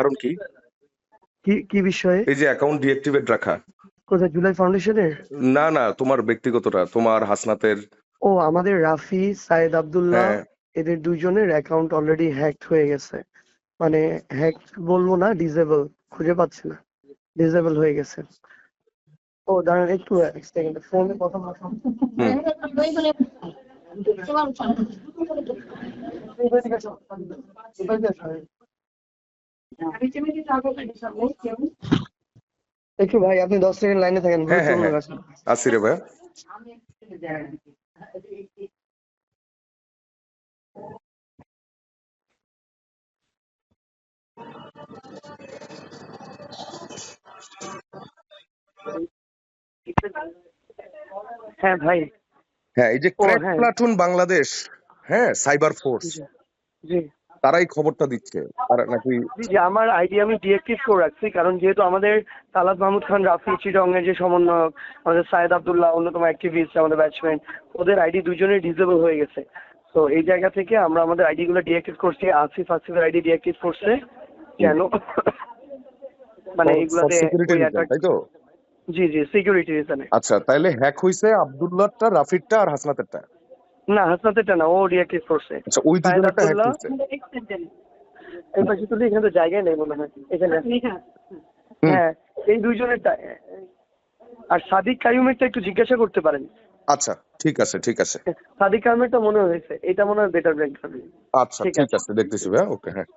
কারণ কি কি কি বিষয়ে এই যে অ্যাকাউন্ট ডিঅ্যাক্টিভেট রাখা কোথায় জুলাই ফাউন্ডেশনের না না তোমার ব্যক্তিগতটা তোমার হাসনাতের ও আমাদের রাফি সাইদ আব্দুল্লাহ হ্যাঁ এদের দুইজনের অ্যাকাউন্ট অলরেডি হ্যাকড হয়ে গেছে মানে হ্যাক বলব না ডিজেবল খুঁজে পাচ্ছি না ডিজেবল হয়ে গেছে ও দাঁড়ান একটু এক সেকেন্ড ফোনে কথা বলছি একটু ভাই আপনি দশ সেকেন্ড লাইনে থাকেন হ্যাঁ, হ্যাঁ, হ্যাঁ। আসি রে ভাইয়া। হ্যাঁ ভাই। হ্যাঁ এই যে ক্র্যাক। প্লাটুন বাংলাদেশ হ্যাঁ সাইবার ফোর্স। জি। তারাই খবরটা দিচ্ছে। তারা নাকি আমার আইডি আমি ডিএক্টিভ করে রাখছি কারণ যেহেতু আমাদের তালাত মাহমুদ খান রাফি এর যে সমন্বয়ক আমাদের সায়েদ আব্দুল্লাহ অন্যতম অ্যাক্টিভিস্ট আমাদের ব্যাটসম্যান ওদের আইডি দুজনের ডিসেবল হয়ে গেছে। তো এই জায়গা থেকে আমরা আমাদের আইডি গুলো ডিএক্টিভ করছি আসিফ আসিফের আইডি ডিএক্টিভ করছে কেন? মানে এইগুলাতে সিকিউরিটি তাই তো? জি জি সিকিউরিটি রিজনে আচ্ছা তাইলে হ্যাক হইছে আব্দুল্লাহটা রাফিরটা আর হাসনাতেরটা। না হাসনাতেরটা না ও ডিএক্টিভ করছে। আচ্ছা ওই দুজনেরটা হ্যাক করছে। এই পাশে তুলি এখানে তো জায়গায় নেই মনে হয় এখানে। হুম। হ্যাঁ এই দুইজনেরটা আর সাদিক কাইমেরটা একটু জিজ্ঞাসা করতে পারেন। আচ্ছা ঠিক আছে ঠিক আছে। সাদিক কাইমেরটা মনে হয়েছে এটা মনে হয় বেটার ব্যাংক আচ্ছা ঠিক আছে। দেখতেছি ভাইয়া ওকে হ্যাঁ।